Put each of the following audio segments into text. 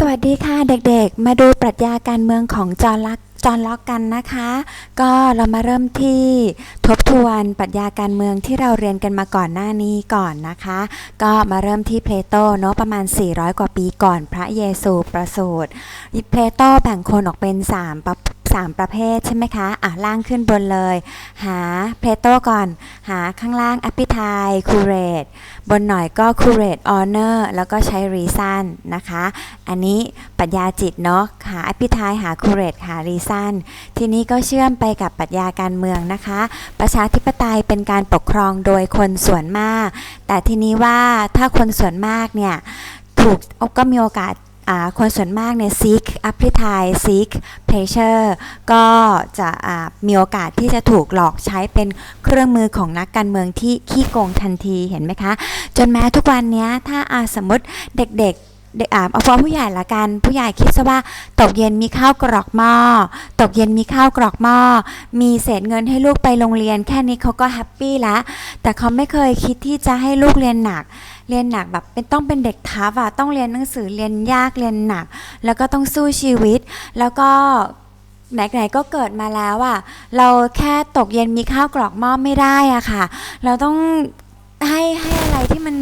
สวัสดีค่ะเด็กๆ มาดูปรัชญาการเมืองของจอร์นลักจอห์นล็อกกันนะคะ ก็เรามาเริ่มที่ทบทวนปรัชญาการเมืองที่เราเรียนกันมาก่อนหน้านี้ก่อนนะคะ ก็มาเริ่มที่เพลโตเนาะประมาณ 400 กว่าปีก่อนพระเยซูประสูติเพลโตแบ่งคนออกเป็น 3 ประสามประเภทใช่ไหมคะ อะล่างขึ้นบนเลย หาเพลโตก่อน หาข้างล่างอ p พิทายคูเรตบนหน่อยก็คูเรตออเนอร์แล้วก็ใช้รีซันนะคะ อันนี้ปรัชญาจิตเนาะ หาอ p พิทายหาคูเรตหารีซันทีนี้ก็เชื่อมไปกับปรัชญาการเมืองนะคะ ประชาธิปไตยเป็นการปกครองโดยคนส่วนมาก แต่ทีนี้ว่าถ้าคนส่วนมากเนี่ยถูกก็มีโอกาส คนส่วนมากเนี่ย seek appetite seek pleasure ก็จะมีโอกาสที่จะถูกหลอกใช้เป็นเครื่องมือของนักการเมืองที่ขี้โกงทันทีเห็นไหมคะ จนแม้ทุกวันนี้ถ้าาสมมติเด็กๆเด็กอ่าเอาพอผู้ใหญ่ละกันผู้ใหญ่คิดซะว่าตกเย็นมีข้าวกรอกหม้อตกเย็นมีข้าวกรอกหม้อมีเศษเงินให้ลูกไปโรงเรียน แค่นี้เขาก็แฮปปี้ละแต่เขาไม่เคยคิดที่จะให้ลูกเรียนหนัก เรียนหนักแบบเป็นต้องเป็นเด็กทัฟอะต้องเรียนหนังสือเรียนยากเรียนหนัก แล้วก็ต้องสู้ชีวิต แล้วก็ไหนๆก็เกิดมาแล้วอะเราแค่ตกเย็นมีข้าวกรอกหม้อไม่ได้อะค่ะ เราต้องให้ให้อะไรที่มัน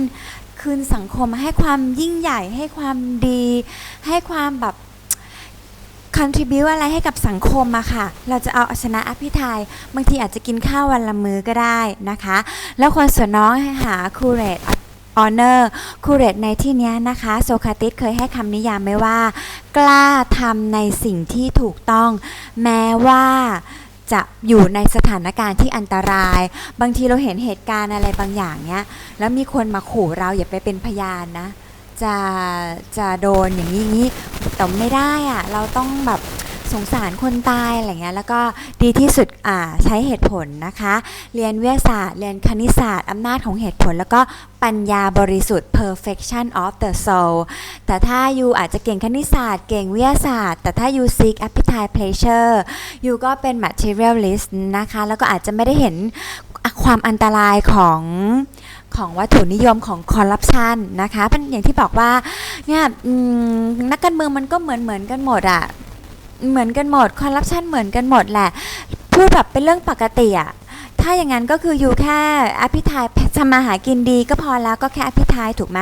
คืนสังคมให้ความยิ่งใหญ่ให้ความดี ให้ความแบบ contribu อะไรให้กับสังคมอะค่ะ เราจะเอาชนะอภิไทยบางทีอาจจะกินข้าววันละมื้อก็ได้นะคะ แล้วคนส่วนน้องให้หาคู เรตออเนอร์คูเรตในที่นี้นะคะ โซคราติสเคยให้คำนิยามไว้ว่า กล้าทำในสิ่งที่ถูกต้อง แม้ว่าจะอยู่ในสถานการณ์ที่อันตราย บางทีเราเห็นเหตุการณ์อะไรบางอย่างเนี้ย แล้วมีคนมาขู่เราอย่าไปเป็นพยานนะ จะจะโดนอย่างนี้อย่างนี้แต่ไม่ได้อะเราต้องแบบ สงสารคนตายอะไรเงี้ยแล้วก็ดีที่สุดใช้เหตุผลนะคะ เรียนวิทยาศาสตร์ เรียนคณิตศาสตร์อำนาจของเหตุผล แล้วก็ปัญญาบริสุทธิ์ perfection of the soul แต่ถ้ายูอาจจะเก่งคณิตศาสตร์ เก่งวิทยาศาสตร์ แต่ถ้ายู seek appetite pleasure ยูก็เป็น materialist นะคะ แล้วก็อาจจะไม่ได้เห็นความอันตรายของของวัตถุนิยมของคอร์รัปชันนะคะเป็นอย่างที่บอกว่าเนี่ยนักการเมืองมันก็เหมือนเหมือนกันหมดอะ เหมือนกันหมดคอร์รัปชันเหมือนกันหมดแหละพูดแบบเป็นเรื่องปกติอะถ้าอย่างนั้นก็คืออยู่แค่อภิทาย ทำมาหากินดีก็พอแล้วก็แค่อภิทายถูกไหม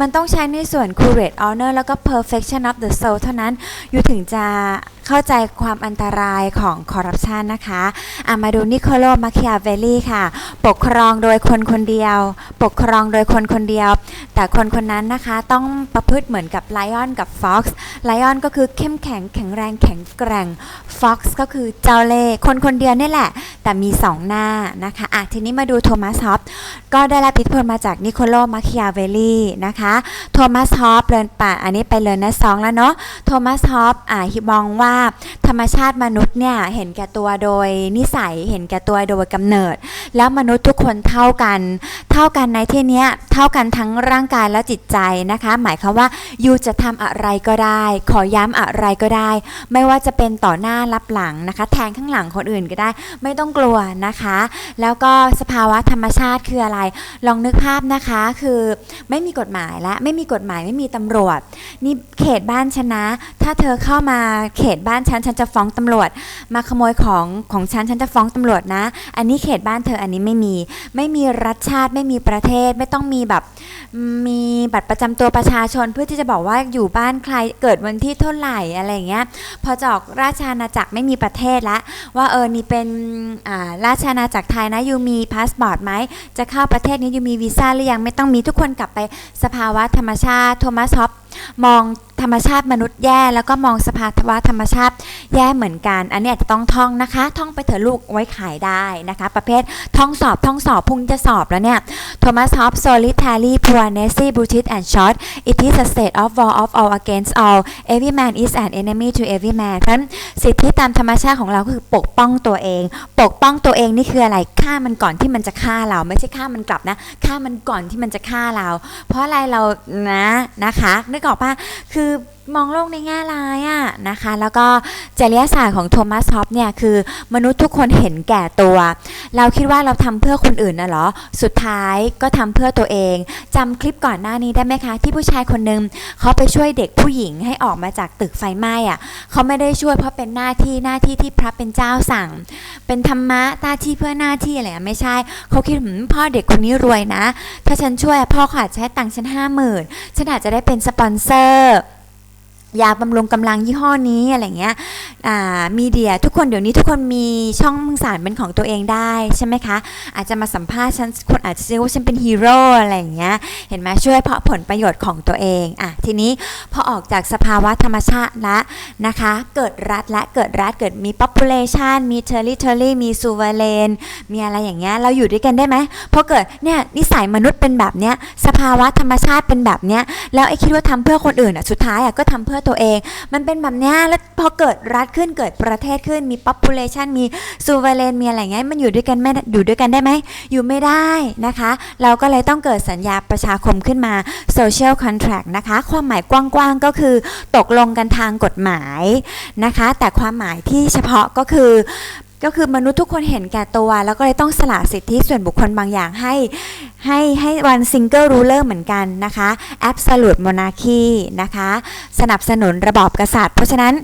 มันต้องใช้ในส่วน curate honor แล้วก็ perfection of the soul เท่านั้น อยู่ถึงจะเข้าใจความอันตรายของคอร์รัปชันนะคะอะมาดูนิโคโลมาคิอาเวลลี่ค่ะ ปกครองโดยคนคนเดียว ปกครองโดยคนคนเดียว แต่คนคนนั้นนะคะต้องประพฤติเหมือนกับไลออนกับฟ็อกซ์ไลออนก็คือเข้มแข็งแข็งแรงแข็งแกร่งฟ็อกซ์ก็คือเจ้าเล่คนคนเดียวนี่แหละ แต่มีสองหน้านะคะอะทีนี้มาดูโทมัสฮอปก็ได้รับอิทธิพลมาจากนิโคโลมาคิอาเวลลี่นะคะโทมัสฮอปเรียนป่ะอันนี้ไปเรียนในสองแล้วเนาะโทมัสฮอปอ่าฮิมองว่าธรรมชาติมนุษย์เนี่ยเห็นแก่ตัวโดยนิสัยเห็นแก่ตัวโดยกำเนิด แล้วมนุษย์ทุกคนเท่ากัน เท่ากันในที่เนี้ยเท่ากันทั้งร่างกายและจิตใจนะคะ หมายความว่ายูจะทำอะไรก็ได้ ขอย้ำอะไรก็ได้ ไม่ว่าจะเป็นต่อหน้ารับหลังนะคะ แทงข้างหลังคนอื่นก็ได้ ไม่ต้องกลัวนะคะ แล้วก็สภาวะธรรมชาติคืออะไรลองนึกภาพนะคะ คือไม่มีกฎหมายและไม่มีกฎหมายไม่มีตำรวจ นี่เขตบ้านฉันะ ถ้าเธอเข้ามาเขตบ้านฉันฉันจะฟ้องตำรวจ มาขโมยของของฉันฉันจะฟ้องตำรวจนะ อันนี้เขตบ้านเธออันนี้ไม่มี ไม่มีรัฐชาติไม่มีประเทศไม่ต้องมีแบบมีบัตรประจำตัวประชาชนเพื่อที่จะบอกว่าอยู่บ้านใครเกิดวันที่เท่าไหร่อะไรเงี้ยพอจอกราชอาณาจักรไม่มีประเทศละว่าเออนี่เป็นราชอาณาจักรไทยนะยูมีพาสปอร์ตไหมจะเข้าประเทศนี้ยูมีวีซ่าหรือยังไม่ต้องมีทุกคนกลับไปสภาวะธรรมชาติโทมัสฮอป มองธรรมชาติมนุษย์แย่ แล้วก็มองสภาวะธรรมชาติแย่เหมือนกัน อันนี้อาจจะต้องท่องนะคะ ท่องไปเถอะลูกไว้ขายได้นะคะ ประเภทท่องสอบท่องสอบพุ่งจะสอบแล้วเนี่ยโทมัสฮอป solitary poor nesty brutus and short it is a state of war of all against all every man is an enemy to every man เพราะสิทธิตามธรรมชาติของเราคือปกป้องตัวเอง ปกป้องตัวเองนี่คืออะไรฆ่ามันก่อนที่มันจะฆ่าเราไม่ใช่ฆ่ามันกลับนะฆ่ามันก่อนที่มันจะฆ่าเรา เพราะอะไรเรานะนะคะนึกออกปะคือมองโลกในแง่ร้ายอะนะคะ แล้วก็จริยศาสตร์ของโทมัสฮอปเนี่ยคือมนุษย์ทุกคนเห็นแก่ตัว เราคิดว่าเราทำเพื่อคนอื่นนะเหรอ สุดท้ายก็ทำเพื่อตัวเองจำคลิปก่อนหน้านี้ได้ไหมคะ ที่ผู้ชายคนหนึ่งเขาไปช่วยเด็กผู้หญิงให้ออกมาจากตึกไฟไหม้อะเขาไม่ได้ช่วยเพราะเป็นหน้าที่หน้าที่ที่พระเป็นเจ้าสั่ง เป็นธรรมะหน้าที่เพื่อหน้าที่อะไรไม่ใช่ เขาคิดหืมพ่อเด็กคนนี้รวยนะ ถ้าฉันช่วยพ่อเขาอาจจะใช้ตังค์ฉันห้าหมื่นฉันอาจจะได้เป็นสปอนเซอร์ ยาบำรุงกำลังยี่ห้อนี้อะไรเงี้ยมีเดียทุกคนเดี๋ยวนี้ทุกคนมีช่องสารเป็นของตัวเองได้ใช่ไหมคะ อาจจะมาสัมภาษณ์ฉันคนอาจจะคิดว่าฉันเป็นฮีโร่อะไรเงี้ยเห็นไหมช่วยเพาะผลประโยชน์ของตัวเองอะทีนี้พอออกจากสภาวะธรรมชาติละนะคะ เกิดรัฐและเกิดรัฐเกิดมี population มี territory มี sovereign มีอะไรอย่างเงี้ยเราอยู่ด้วยกันได้ไหมพอเกิดเนี่ยนิสัยมนุษย์เป็นแบบเนี้ยสภาวะธรรมชาติเป็นแบบเนี้ยแล้วไอ้คิดว่าทำเพื่อคนอื่นอะสุดท้ายอะก็ทำเพื่อตัวเอง มันเป็นแบบเนี้ยแล้วพอเกิดรัฐขึ้นเกิดประเทศขึ้นมี population มี sovereign มีอะไรเงี้ยมันอยู่ด้วยกันไม่อยู่ด้วยกันได้ไหมอยู่ไม่ได้นะคะ เราก็เลยต้องเกิดสัญญาประชาคมขึ้นมา social contract นะคะ ความหมายกว้างๆก็คือ ตกลงกันทางกฎหมายนะคะ แต่ความหมายที่เฉพาะก็คือ ก็คือมนุษย์ทุกคนเห็นแก่ตัว แล้วก็เลยต้องสละสิทธิส่วนบุคคลบางอย่างให้ ให้ให้วันซิงเกิลรูเลอร์เหมือนกันนะคะ absolute monarchy นะคะ สนับสนุนระบอบกษัตริย์ เพราะฉะนั้น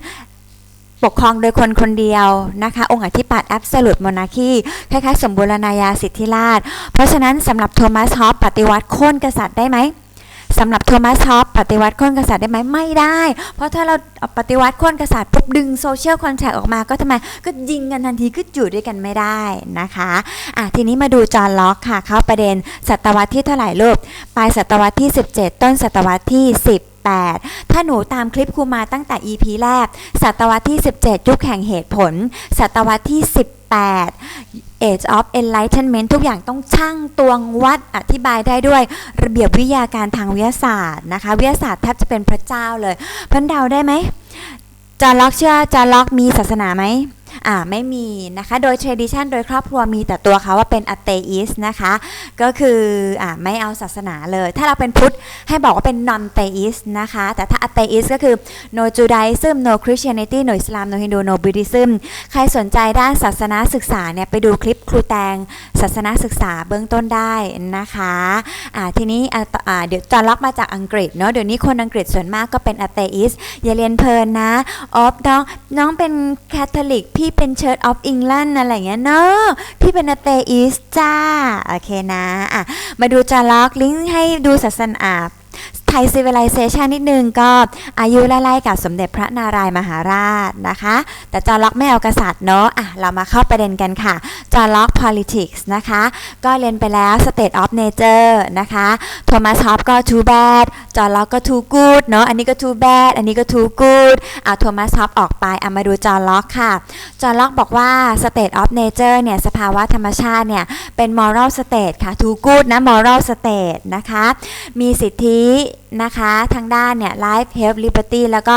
ปกครองโดยคนคนเดียวนะคะ องค์อธิปัตย์ absolute monarchy คล้ายๆ สมบูรณาญาสิทธิราช เพราะฉะนั้นสำหรับโทมัสฮอปปฏิวัติโค่นกษัตริย์ได้ไหม สำหรับโทมัสฮอปปฏิวัติคนกษัตริย์ได้ไหมไม่ได้ เพราะถ้าเราปฏิวัติคนกษัตริย์ปุ๊บดึงโซเชียลคอนแทคออกมาก็ทำไมก็ยิงกันทันทีก็อยู่ด้วยกันไม่ได้นะคะอะทีนี้มาดูจอห์นล็อกค่ะ เข้าประเด็นศตวรรษที่เท่าไหร่ลูกปลายศตวรรษที่ 17 ต้นศตวรรษที่18ถ้าหนูตามคลิปครูมาตั้งแต่ EP แรก ศตวรรษที่ 17 ยุคแห่งเหตุผล ศตวรรษที่ 18 8. Age of Enlightenment ทุกอย่างต้องชั่งตวงวัดอธิบายได้ด้วยระเบียบวิทยาการทางวิทยาศาสตร์นะคะ วิทยาศาสตร์แทบจะเป็นพระเจ้าเลย เพันเดาได้ไหมจาร์ล็อกเชื่อจาร์ล็อกมีศาสนาไหม อ่าไม่มีนะคะ โดย tradition โดยครอบครัวมีแต่ตัวเขาว่าเป็น atheist นะคะ ก็คืออ่าไม่เอาศาสนาเลย ถ้าเราเป็นพุทธให้บอกว่าเป็น non theist นะคะ แต่ถ้า atheist ก็คือ no Judaism no Christianity no Islam no Hindu no Buddhism ใครสนใจด้านศาสนาศึกษาเนี่ยไปดูคลิปครูแตงศาสนาศึกษาเบื้องต้นได้นะคะอ่าทีนี้อ่าเดี๋ยวจาร์ล็อกมาจากอังกฤษเนาะเดี๋ยวนี้คนอังกฤษส่วนมากก็เป็น atheist อย่าเรียนเพลินนะออฟน้องน้องเป็นแคทอลิกพี่เป็น Church of England อะไรเงี้ยเนาะพี่เป็น atheist จ้า โอเคนะอะมาดูจาร์ล็อกลิงก์ให้ดูศาสนา ไทย civilization นิดนึงก็อายุไล่ๆกับสมเด็จพระนารายมหาราชนะคะ แต่จอร์ล็อกไม่เอากษัตริย์เนาะอะเรามาเข้าประเด็นกันค่ะ จอร์ล็อก politics นะคะ ก็เรียนไปแล้ว state of nature นะคะโทมัสฮอปก็ too bad จอร์ล็อกก็ too good เนาะอันนี้ก็ too bad อันนี้ก็ too good อะโทมัสฮอปออกไปเอะมาดูจอร์ล็อกค่ะ จอร์ล็อกบอกว่า state of nature เนี่ยสภาวะธรรมชาติเนี่ยเป็น moral state ค่ะ too good นะ moral state นะคะ มีสิทธิ นะคะทางด้านเนี่ย life health liberty แล้วก็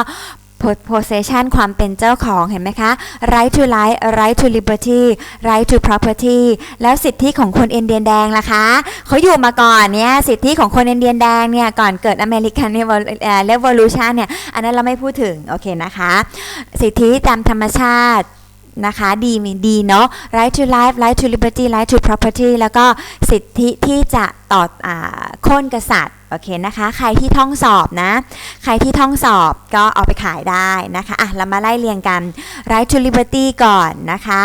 possession ความเป็นเจ้าของเห็นไหมคะ right to life right to liberty right to property แล้วสิทธิของคนอินเดียนแดงล่ะคะ เขาอยู่มาก่อนเนี่ยสิทธิของคนอินเดียนแดงเนี่ยก่อนเกิดอเมริกันเรวอลูชันเนี่ยอันนั้นเราไม่พูดถึง โอเคนะคะ สิทธิตามธรรมชาตินะคะดีมีดีเนาะ right to life right to liberty right to property แล้วก็สิทธิที่จะต่ออโค่นกษัตริย์ อเคนะคะ ใครที่ท่องสอบนะ ใครที่ท่องสอบก็เอาไปขายได้นะคะอะเรามาไล่เรียงกัน right to liberty ก่อนนะคะ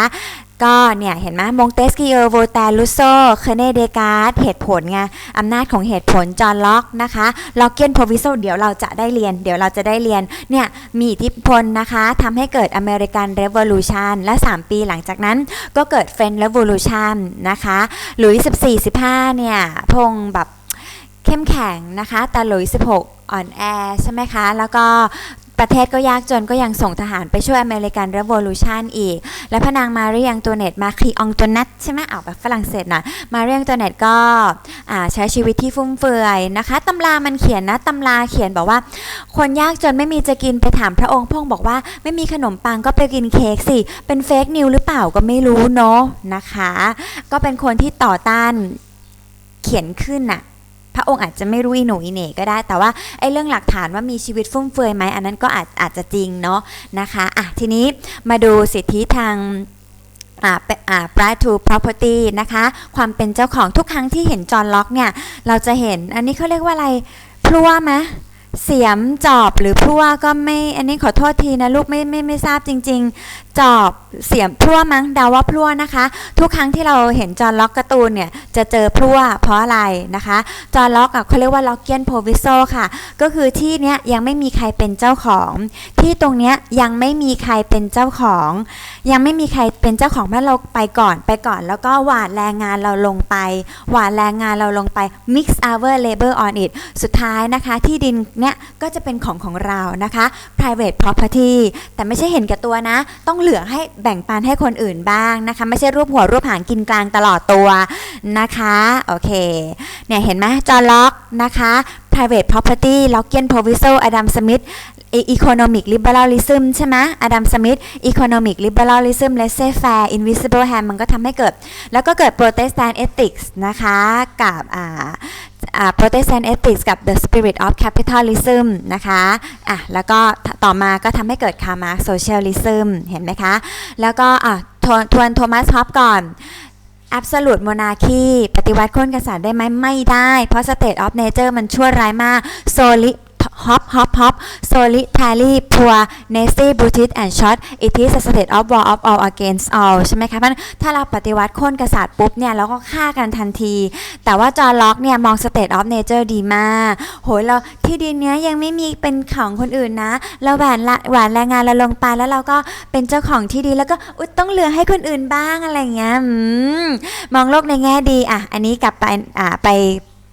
ก็เนี่ย เห็นไหมมงเตสกิโอร์โวตาลุโซเคเนเดกาสเหตุผลไงอำนาจของเหตุผล จอห์นล็อกนะคะล็อกเกนโพวิโซเดี๋ยวเราจะได้เรียน เดี๋ยวเราจะได้เรียน เนี่ย มีอิทธิพลนะคะทำให้เกิดอเมริกันเรวอลูชันและ 3 ปีหลังจากนั้นก็เกิดเฟนเรวอลูชันนะคะหลุย14 15 เนี่ย พงแบบ เข้มแข็งนะคะต่หลุย 16 อ่อนแอใช่ไหมคะ แล้วก็ประเทศก็ยากจนก็ยังส่งทหารไปช่วยอเมริกันเรวอลูชันอีก และพระนางมาเรียงตัวเน็ตมาครีองตัวนัทใช่ไหมเอาแบบฝรั่งเศสนะมาเรียงตัวเน็ตก็ใช้ชีวิตที่ฟุ่มเฟือยนะคะตำรามันเขียนนะตำราเขียนบอกว่า คนยากจนไม่มีจะกินไปถามพระองค์พระองค์บอกว่าไม่มีขนมปังก็ไปกินเค้กสิ เป็นเฟกนิวหรือเปล่าก็ไม่รู้เนาะนะคะ ก็เป็นคนที่ต่อต้านเขียนขึ้นน่ะ ระองค์อาจจะไม่รู้อีหนูอีเหน่ก็ได้ แต่ว่าไอ้เรื่องหลักฐานว่ามีชีวิตฟุ่มเฟือยไหมอันนั้นก็อาจอาจจะจริงเนาะนะคะอะทีนี้มาดูสิทธิทางอ่าอ่า right to property นะคะ ความเป็นเจ้าของทุกครั้งที่เห็นจอห์นล็อกเนี่ย เราจะเห็นอันนี้เขาเรียกว่าอะไรพลั่วไหมเสียมจอบหรือพลั่วก็ไม่ อันนี้ขอโทษทีนะลูกไม่ไม่ไม่ทราบจริง ๆ จอบเสียมพลั่วมั้งเดาว่าพลั่วนะคะ ทุกครั้งที่เราเห็นจอห์ล็อกการ์ตูนเนี่ยจะเจอพลั่วเพราะอะไรนะคะ จอห์ล็อกอะเขาเรียกว่าล็อกเกียนโพวิโซค่ะ ก็คือที่เนี้ยยังไม่มีใครเป็นเจ้าของ ที่ตรงเนี้ยยังไม่มีใครเป็นเจ้าของ ยังไม่มีใครเป็นเจ้าของเมื่อเราไปก่อนไปก่อน แล้วก็หวานแรงงานเราลงไป หวานแรงงานเราลงไป mix our labor on it สุดท้ายนะคะ ที่ดินเนี้ยก็จะเป็นของของเรานะคะ private property แต่ไม่ใช่เห็นแก่ตัวนะ ต้องลือให้แบ่งปันให้คนอื่นบ้างนะคะ ไม่ใช่รูปหัวรูปหางกินกลางตลอดตัวนะคะโอเคเนี่ยเห็นไหมจอล็อกนะคะ private property Lockean Proviso Adam Smith economic liberalism ใช่ไหม Adam Smith economic liberalism laissez faire invisible hand มันก็ทำให้เกิด แล้วก็เกิด protestant ethics นะคะ กับ protestant ethics กับ the spirit of capitalism นะคะอะแล้วก็ต่อมาก็ทำให้เกิด Karl Marx socialism เห็นไหมคะ แล้วก็อะทวนทวนโทมัสฮอปก่อน absolute monarchy ปฏิวัติคนกษัตริย์ได้ไหมไม่ได้ เพราะ state of nature มันชั่วร้ายมาก soli hop hop hop solitary poor nasty brutal and short it is a state of war of all against all ใช่ไหมคะเพราะฉะนั้นถ้าเราปฏิวัติโค่นกษัตริย์ปุ๊บเนี่ยเราก็ฆ่ากันทันที แต่ว่าจอร์ล็อกเนี่ยมอง state of nature ดีมากโหยเราที่ดินเนี้ยยังไม่มีเป็นของคนอื่นนะ เราแหวนละแหวนแรงงานเราลงไปแล้วเราก็เป็นเจ้าของที่ดินแล้วก็อุ๊ยต้องเหลือให้คนอื่นบ้างอะไรเงี้ยมมองโลกในแง่ดีอะอันนี้กลับไปอ่าไป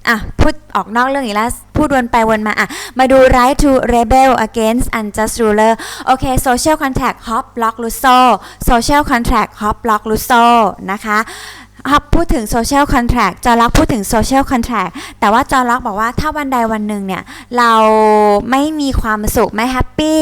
อะพูดออกนอกเรื่องอีกแล้วพูดวนไปวนมาอะมาดู right to rebel against unjust ruler โอเค social contract hop block Rousseau social contract hop block Rousseau นะคะฮอปพูดถึง social contract จอร์ล็อกพูดถึง social contract แต่ว่าจอร์ล็อกบอกว่าถ้าวันใดวันหนึ่งเนี่ย เราไม่มีความสุข ไม่แฮปปี้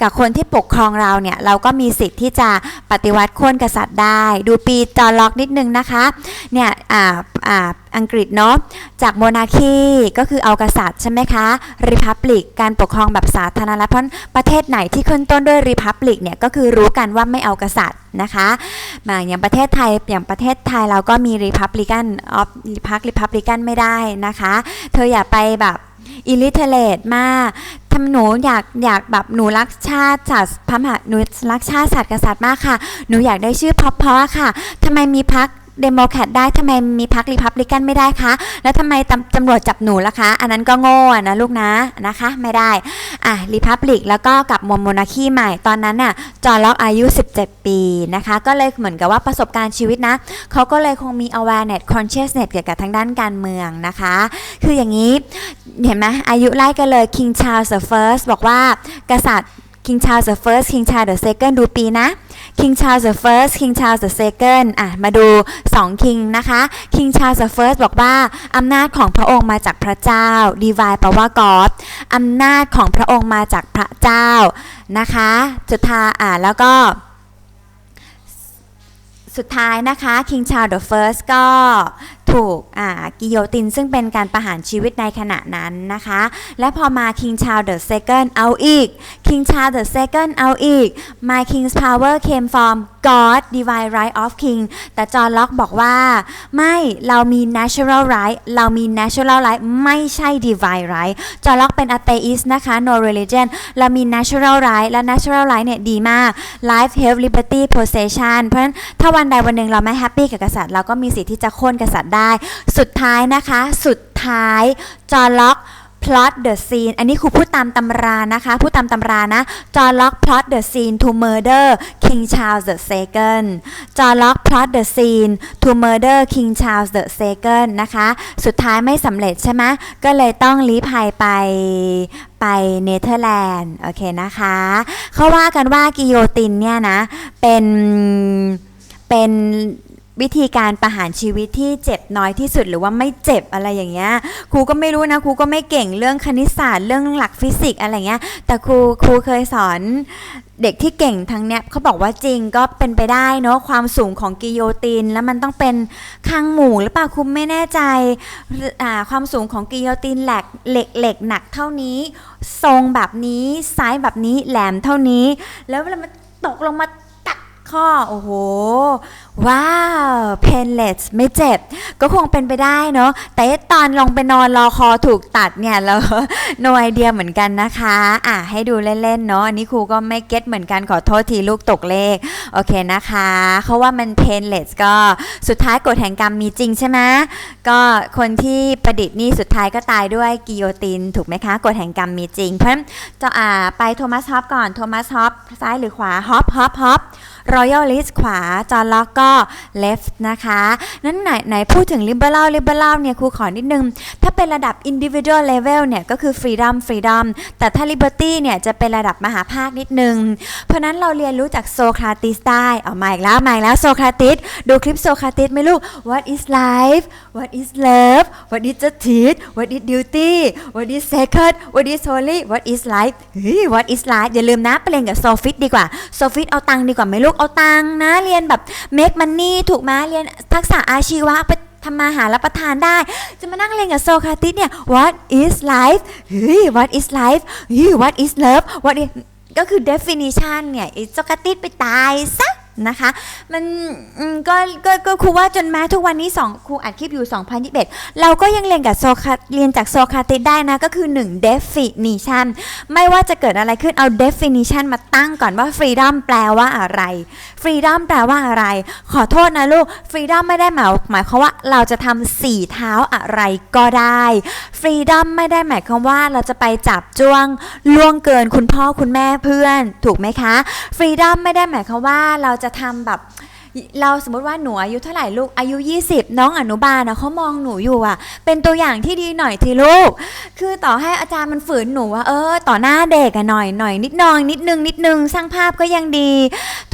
กับคนที่ปกครองเราเนี่ย เราก็มีสิทธิ์ที่จะปฏิวัติโค่นกษัตริย์ได้ ดูปีจอร์ล็อกนิดนึงนะคะ เนี่ย อ่า อ่าอังกฤษเนาะจากโมนาคีก็คือเอากษัตริย์ใช่ไหมคะริพับลิกการปกครองแบบสาธารณรัฐเพราะประเทศไหนที่ขึ้นต้นด้วยริพับลิกเนี่ยก็คือรู้กันว่าไม่เอากษัตริย์นะคะมาอย่างประเทศไทยอย่างประเทศไทยเราก็มีริพับลิกันออฟพักริพับลิกันไม่ได้นะคะ เธออย่าไปแบบอิลิเทเลตมากทำหนูอยากอยากแบบหนูรักชาติศาสตร์พระมหาหนูรักชาติศาสตร์กษัตริย์มากค่ะ หนูอยากได้ชื่อเพราะเพราะๆค่ะทำไมมีพัก เดโมแครตได้ทำไมมีพรรครีพับลิกันไม่ได้คะ แล้วทำไมตำตำรวจจับหนูล่ะคะ อันนั้นก็โง่นะลูกนะนะคะไม่ได้อะรีพับลิกแล้วก็กลับมโมนาคีใหม่ตอนนั้นน่ะจอร์ล็อกอายุ 17 ปีนะคะ ก็เลยเหมือนกับว่าประสบการณ์ชีวิตนะเขาก็เลยคงมี awareness consciousness เกี่ยวกับทางด้านการเมืองนะคะ คืออย่างนี้เห็นไหมอายุไล่กันเลย King Charles the First บอกว่ากษัตริย์ King Charles the First King Charles the Second ดูปีนะ King Charles the First King Charles the Second อะมาดู 2 King นะคะ King Charles the First บอกว่าอำนาจของพระองค์มาจากพระเจ้า Divine แปลว่า God อำนาจของพระองค์มาจากพระเจ้านะคะจุดทาอะแล้วก็สุดท้ายนะคะ King Charles the First ก็ูกกิโยตินซึ่งเป็นการประหารชีวิตในขณะนั้นนะคะ และพอมาคิงชาร์ลเดอะเซกิลเอาอีกคิงชาร์ลเดอะเซกิลเอาอีก my king's power came from God divine right of king แต่จอร์ล็อกบอกว่า ไม่เรามี natural right เรามี natural right ไม่ใช่ divine right จอร์ล็อกเป็น atheist นะคะ no religion เรามี natural right และ natural right เนี่ยดีมาก life health liberty possession เพราะฉะนั้นถ้าวันใดวันหนึ่งเราไม่แฮปปี้กับกษัตริย์เราก็มีสิทธิ์ที่จะโค่นกษัตริย์ได้สุดท้ายนะคะ สุดท้ายจอล็อก plot the scene อันนี้ครูพูดตามตำรานะคะ พูดตามตำรานะ จอล็อก plot the scene to murder King Charles the Second จอล็อก plot the scene to murder King Charles the Second นะคะ สุดท้ายไม่สำเร็จใช่ไหมก็เลยต้องลี้ภัยไปไปเนเธอร์แลนด์ โอเคนะคะ เขาว่ากันว่ากิโยตินเนี่ยนะ เป็นเป็น วิธีการประหารชีวิตที่เจ็บน้อยที่สุดหรือว่าไม่เจ็บอะไรอย่างเงี้ยครูก็ไม่รู้นะครูก็ไม่เก่งเรื่องคณิตศาสตร์เรื่องหลักฟิสิกส์อะไรเงี้ย แต่ครูครูเคยสอนเด็กที่เก่งทั้งเนี้ยเขาบอกว่าจริงก็เป็นไปได้เนาะความสูงของกิโยติน แล้วมันต้องเป็นข้างหมู่หรือเปล่าคุณไม่แน่ใจความสูงของกิโยตินแหลกเหล็กเหล็กหนักเท่านี้ ทรงแบบนี้ซ้ายแบบนี้แหลมเท่านี้ แล้วเวลามันตกลงมาตัดข้อโอ้โห ว้าว painless ไม่เจ็บ ก็คงเป็นไปได้เนาะ แต่ตอนลงไปนอนรอคอถูกตัดเนี่ยเรา no idea เหมือนกันนะคะ อะให้ดูเล่นๆเนาะ อันนี้ครูก็ไม่เก็ตเหมือนกันขอโทษทีลูกตกเลข โอเคนะคะเขาว่ามัน painless ก็สุดท้ายกฎแห่งกรรมมีจริงใช่ไหมก็คนที่ประดิษฐ์นี่สุดท้ายก็ตายด้วยกิโยติน ถูกไหมคะ กฎแห่งกรรมมีจริง เพราะฉะนั้นจะอ่าไปโทมัสฮอปก่อน โทมัสฮอปซ้ายหรือขวา ฮอปฮอปฮอป Royal List ขวา จอห์นล็อกก็ left นะคะ นั้นไหนไหนพูดถึง liberal liberal เนี่ยครูขอนิดนึง ถ้าเป็นระดับ individual level เนี่ยก็คือ freedom freedom แต่ถ้า liberty เนี่ยจะเป็นระดับมหาภาคนิดนึง เพราะนั้นเราเรียนรู้จากโซคราติสได้เอามาอีกแล้วมาอีกแล้วโซคราติสดูคลิปโซคราติสไหมลูก What is life What is love What is justice What is duty What is sacred What is holy What is life เฮ้ย What is life อย่าลืมนะไปเรียนกับโซฟิตดีกว่าโซฟิตเอาตังดีกว่าไหมลูกเอาตังนะ เรียนแบบ make มันนี่ถูกไหมเรียนทักษะอาชีวะไปทำมาหารับประทานได้ จะมานั่งเรียนกับโซคราติสเนี่ย What is life เฮ้ย What is life เฮ้ย What is love What is ก็คือ definition เนี่ยโซคราติสไปตายซะ นะคะ มันก็ก็ก็ครูว่าจนแม้ทุกวันนี้สองครูอัดคลิปอยู่ 2021 เราก็ยังเรียนกับโซคราเรียนจากโซคราติสได้นะ ก็คือ 1 definition ไม่ว่าจะเกิดอะไรขึ้นเอา definition มาตั้งก่อนว่า freedom แปลว่าอะไร freedom แปลว่าอะไร ขอโทษนะลูก freedom ไม่ได้หมายหมายความว่าเราจะทำสี่เท้าอะไรก็ได้ freedom ไม่ได้หมายความว่าเราจะไปจับจ้วงล่วงเกินคุณพ่อคุณแม่เพื่อน ถูกไหมคะ freedom ไม่ได้หมายความว่าเราจะจะทำแบบ เราสมมติว่าหนูอายุเท่าไหร่ลูกอายุ 20 น้องอนุบาลนะเขามองหนูอยู่อะเป็นตัวอย่างที่ดีหน่อยทีลูก คือต่อให้อาจารย์มันฝืนหนูว่าเออต่อหน้าเด็กอะหน่อยหน่อยนิดนอยนิดนึงนิดนึงสร้างภาพก็ยังดี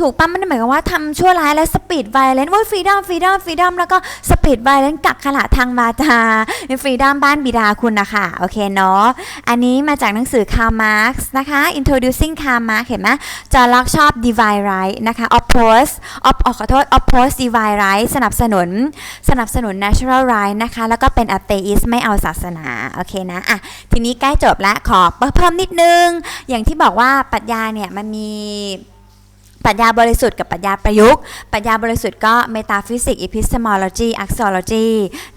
ถูกปั๊มไม่ได้หมายความว่าทำชั่วร้ายแล้วสปีดไวเลนว่าฟรีดอมฟรีดอมฟรีดอมแล้วก็สปีดไวเลนกักขละทางวาจาในฟรีดอมบ้านบิดาคุณนะคะโอเคเนาะอันนี้มาจากหนังสือคาร์มาร์กนะคะ introducing คาร์มาร์กเห็นไหมจอร์ล็อกชอบ divine right นะคะ oppose op อขอโทษ oppose divine right สนับสนุน สนับสนุน natural right นะคะ แล้วก็เป็น atheist ไม่เอาศาสนา โอเคนะ อะ ทีนี้ใกล้จบแล้ว ขอเพิ่มนิดนึง อย่างที่บอกว่าปรัชญาเนี่ย มันมี ปรัชญาบริสุทธิ์กับปรัชญาประยุกต์ ปรัชญาบริสุทธิ์ก็ metaphysics epistemology axiology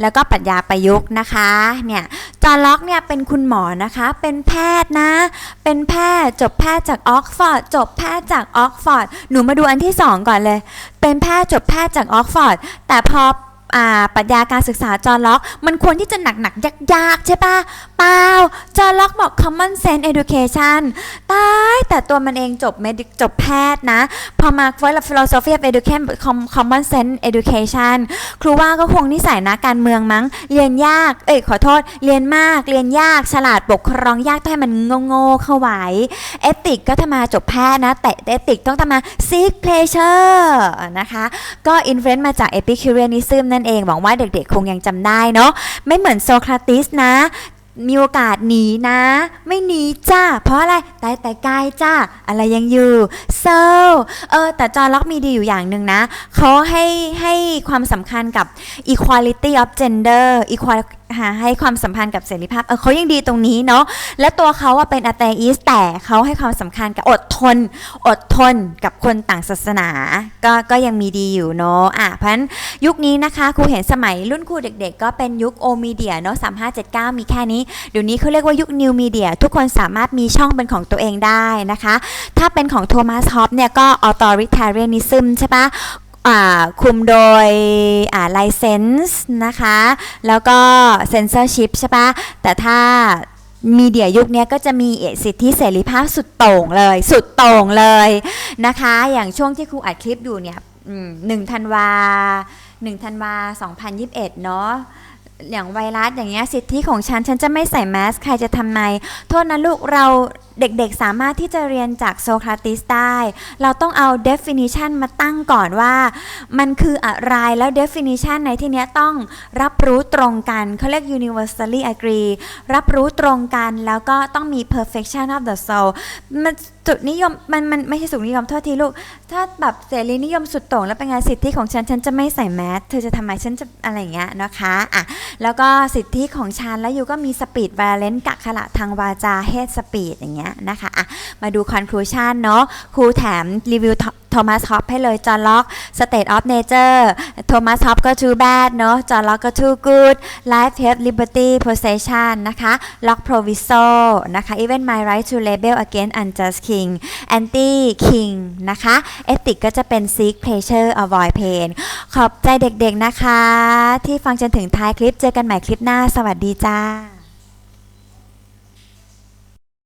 แล้วก็ปรัชญาประยุกต์นะคะ เนี่ย จอห์นล็อกเนี่ยเป็นคุณหมอนะคะ เป็นแพทย์นะ เป็นแพทย์จบแพทย์จากออกฟอร์ด จบแพทย์จากออกฟอร์ด หนูมาดูอันที่สองก่อนเลย เป็นแพทย์จบแพทย์จากออกฟอร์ด แต่พออปรัชญาการศึกษาจอห์นล็อก มันควรที่จะหนักหนักยากๆใช่ปะเปล่าจอห์นล็อก บอก common sense education ตายแต่ตัวมันเองจบ medic จบแพทย์นะ พอมา philosophy of education common sense education ครูว่าก็คงนิสัยนะการเมืองมั้ง เรียนยาก เอ้ยขอโทษ เรียนมาก เรียนยาก ฉลาดปกครองยากต้องให้มันโง่ๆเข้าไว้เอติกก็ทำมาจบแพทย์นะ แต่เอติกต้องทำมา seek pleasure นะคะ ก็ influence มาจาก epicureanism นั่นเองหวังว่าเด็กๆคงยังจำได้เนาะไม่เหมือนโซคราติสนะ มีโอกาสหนีนะ ไม่หนีจ้า เพราะอะไรตายแต่กายจ้า อะไรยังอยู่ so เออ แต่จอล็อกมีดีอยู่อย่างหนึ่งนะ เขาให้ให้ความสำคัญกับ equality of gender equal หาให้ความสัมพันธ์กับเสรีภาพเออเขายังดีตรงนี้เนาะและตัวเขาอะเป็นอ t เ e อิสแต่เขาให้ความสำคัญกับอดทน อดทนกับคนต่างศาสนา ก็ก็ยังมีดีอยู่เนาะอะเพราะฉะนั้นยุคนี้นะคะครูเห็นสมัยรุ่นครูเด็กๆ ก็เป็นยุคโอมีเดียเนาะ3579มีแค่นี้เดี๋ยวนี้เขาเรียกว่ายุคนิวมีเดียทุกคนสามารถมีช่องเป็นของตัวเองได้นะคะ ถ้าเป็นของโทมัสฮอปเนี่ยก็ authoritarianism ใช่ปะ คุมโดยอ่า license นะคะ แล้วก็ censorship ใช่ปะแต่ถ้ามีเดียยุคนี้ก็จะมีสิทธิเสรีภาพสุดโต่งเลย สุดโต่งเลยนะคะ อย่างช่วงที่ครูอัดคลิปอยู่เนี่ยหนึ่งธันวาหนึ่งธันวา2021เนาะอย่างไวรัสอย่างเงี้ยสิทธิของฉัน ฉันจะไม่ใส่แมส ใครจะทำไม โทษนะลูกเราเด็กๆ สามารถที่จะเรียนจากโซคราติสได้ เราต้องเอา definition มาตั้งก่อนว่า มันคืออะไรแล้ว definition ในที่นี้ต้องรับรู้ตรงกันเขาเรียก universally agree รับรู้ตรงกันแล้วก็ต้องมี perfection of the soul มันจุดนิยมมันมันไม่ใช่สุดนิยมโทษทีลูก ถ้าแบบเสรีนิยมสุดโต่งแล้วเป็นไงสิทธิของฉัน ฉันจะไม่ใส่แมสเธอจะทำไมฉันจะอะไรอย่างเงี้ยนะคะอะแล้วก็สิทธิของฉันแล้วอยู่ก็มีสปีด v ว l เลนกักขละทางวาจา head speed อย่างเงี้ยี้ยนะคะะมาดู conclusion เนาะครูแถมรีวิวโทมัสฮอปให้เลยจอร์ล็อกสเตตออฟเนเจอร์โทมัสฮอปก็ชูแบดเนาะจอร์ล็อกก็ชูกูดไล life health liberty possession นะคะล็อก proviso นะคะอีเวน my right to rebel against unjust คิงแอนตี้คิงนะคะ ethic ก็จะเป็น seek pleasure avoid pain ขอบใจเด็กๆนะคะ ที่ฟังจนถึงท้ายคลิปเจอกันใหม่คลิปหน้า สวัสดีจ้า